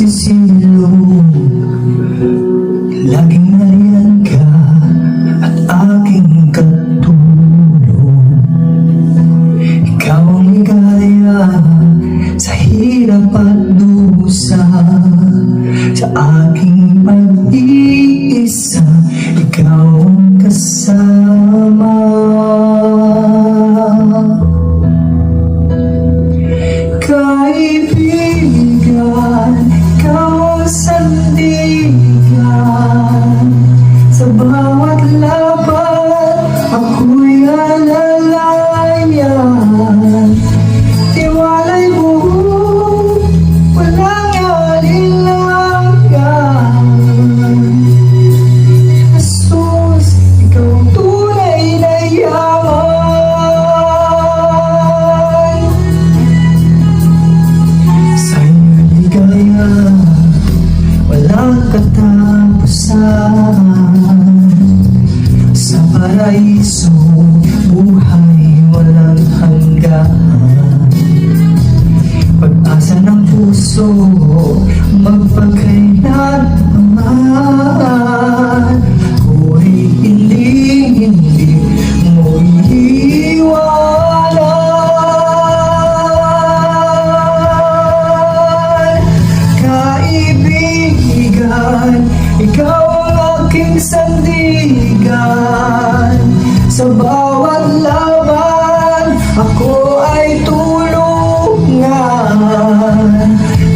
tulong Laging nariyan ka At aking katulong. Ikaw ang ligaya Sa hirap at dusa. Sa aking pag-iisa Ikaw paraiso, buhay walang hanggan. Pag-asa ng puso, magpagkailanman. Ako'y hindi, hindi mo iiwanan. Kaibigan, ikaw ang aking sandigan Sa bawat laban, ako ay tulungan.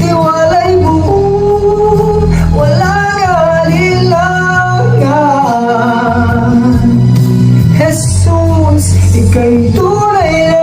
Tiwala'y buo, walang alilangan Jesus, ika'y tunay ng